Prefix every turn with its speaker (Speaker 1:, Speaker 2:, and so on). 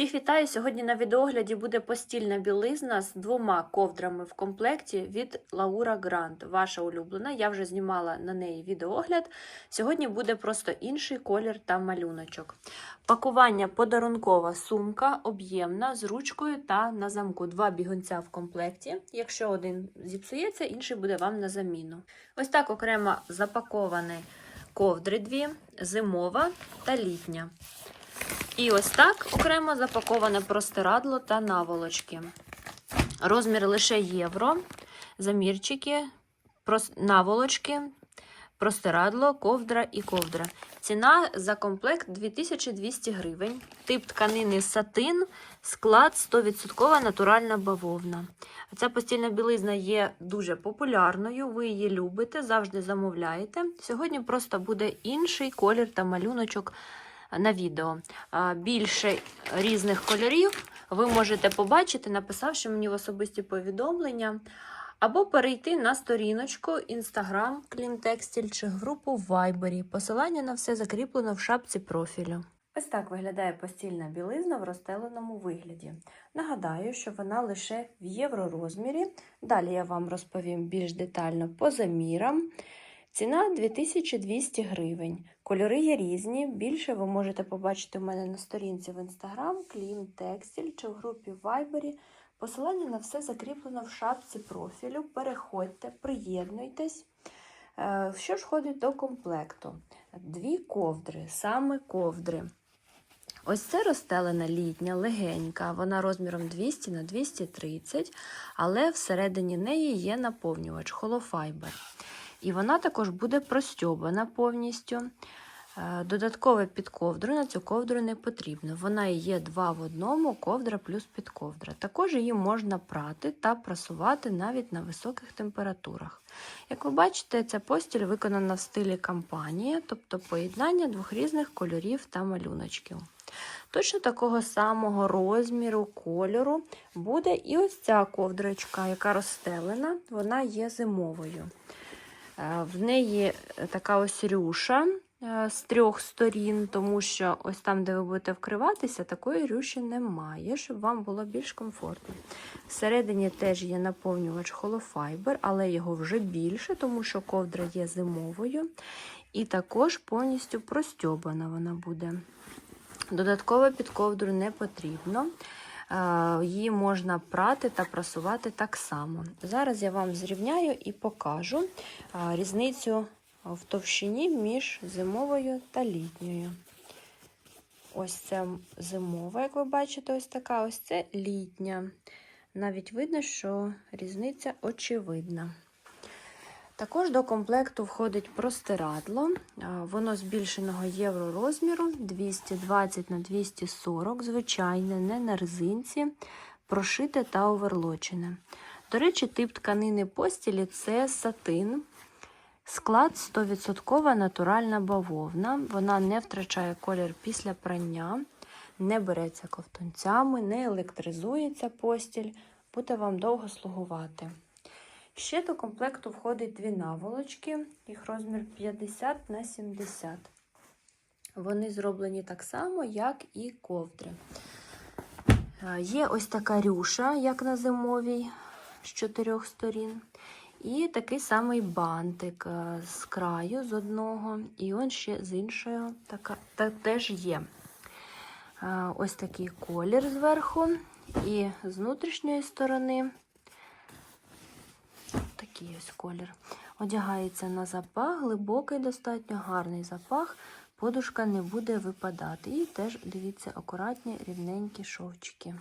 Speaker 1: Всіх вітаю! Сьогодні на відеогляді буде постільна білизна з двома ковдрами в комплекті від Laura Grant. Ваша улюблена. Я вже знімала на неї відеогляд. Сьогодні буде просто інший колір та малюночок. Пакування подарункова сумка, об'ємна, з ручкою та на замку. Два бігунця в комплекті. Якщо один зіпсується, інший буде вам на заміну. Ось так окремо запаковані ковдри дві, зимова та літня. І ось так окремо запаковане простирадло та наволочки. Розмір лише євро, замірчики, наволочки, простирадло, ковдра і ковдра. Ціна за комплект 2200 гривень. Тип тканини сатин, склад 100% натуральна бавовна. Ця постільна білизна є дуже популярною, ви її любите, завжди замовляєте. Сьогодні просто буде інший колір та малюночок на відео. Більше різних кольорів ви можете побачити, написавши мені в особисті повідомлення, або перейти на сторіночку Instagram Клімтекстіль чи групу в Viber. Посилання на все закріплено в шапці профілю. Ось так виглядає постільна білизна в розстеленому вигляді. Нагадаю, що вона лише в євророзмірі. Далі я вам розповім більш детально по замірам. Ціна 2200 гривень. Кольори є різні. Більше ви можете побачити у мене на сторінці в Instagram, Клім Текстіль чи в групі в Viber. Посилання на все закріплено в шапці профілю. Переходьте, приєднуйтесь. Що ж входить до комплекту? Дві ковдри, саме ковдри. Ось це розстелена літня, легенька, вона розміром 200 на 230, але всередині неї є наповнювач холофайбер. І вона також буде простьобана повністю. Додаткове підковдру на цю ковдру не потрібно. Вона є два в одному, ковдра плюс підковдра. Також її можна прати та прасувати навіть на високих температурах. Як ви бачите, ця постіль виконана в стилі кампанії, тобто поєднання двох різних кольорів та малюночків. Точно такого самого розміру, кольору буде і ось ця ковдрочка, яка розстелена, вона є зимовою. В неї така ось рюша з трьох сторін, тому що ось там, де ви будете вкриватися, такої рюші немає, щоб вам було більш комфортно. Всередині теж є наповнювач холофайбер, але його вже більше, тому що ковдра є зимовою. І також повністю простьобана вона буде. Додатково під ковдру не потрібно. Її можна прати та прасувати так само. Зараз я вам зрівняю і покажу різницю в товщині між зимовою та літньою. Ось це зимова, як ви бачите, ось така, ось це літня. Навіть видно, що різниця очевидна. Також до комплекту входить простирадло, воно збільшеного євро розміру 220 на 240, звичайне, не на резинці, прошите та оверлочене. До речі, тип тканини постілі це сатин. Склад 100% натуральна бавовна. Вона не втрачає колір після прання, не береться ковтунцями, не електризується постіль, буде вам довго слугувати. Ще до комплекту входить дві наволочки, їх розмір 50 на 70. Вони зроблені так само, як і ковдри. Є ось така рюша, як на зимовій, з чотирьох сторін. І такий самий бантик з краю, з одного, і он ще з іншого така, та, теж є. Ось такий колір зверху, і з внутрішньої сторони такий ось колір. Одягається на запах, глибокий, достатньо гарний запах, подушка не буде випадати. І теж, дивіться, акуратні рівненькі шовчики.